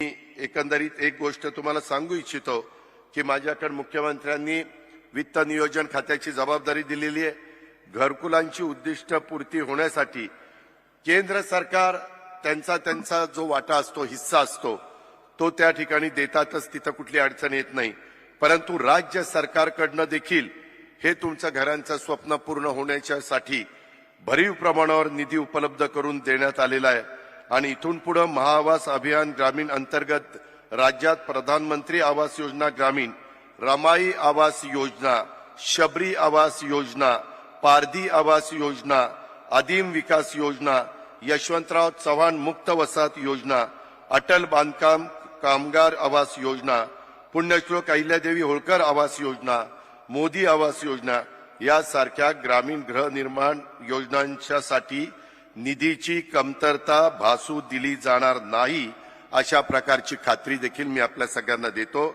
मी एकंदरीत एक गोष्ट तुम्हाला सांगू इच्छितो की माझ्याकडे मुख्यमंत्र्यांनी वित्त नियोजन खात्याची जबाबदारी दिलेली आहे. घरकुलांची उद्दिष्ट पूर्ती होण्यासाठी केंद्र सरकार त्यांचा त्यांचा जो वाटा असतो हिस्सा असतो तो त्या ठिकाणी देतातच तिथं कुठली अडचण येत नाही. परंतु राज्य सरकारकडनं देखील हे तुमचं घरांचं स्वप्न पूर्ण होण्याच्यासाठी भरीव प्रमाणावर निधी उपलब्ध करून देण्यात आलेला आहे. आणि इथून पुढे महाआवास अभियान ग्रामीण अंतर्गत राज्यात प्रधानमंत्री आवास योजना ग्रामीण रमाई आवास योजना शबरी आवास योजना पारधी आवास योजना आदिम विकास योजना यशवंतराव चव्हाण मुक्त वसाहत योजना अटल बांधकाम कामगार आवास योजना पुण्यश्लोक अहिल्यादेवी होळकर आवास योजना मोदी आवास योजना यासारख्या ग्रामीण गृहनिर्माण योजनांच्यासाठी निधीची कमतरता भासू दिली जाणार नाही अशा प्रकारची खात्री देखील मी आपल्या सगळ्यांना देतो.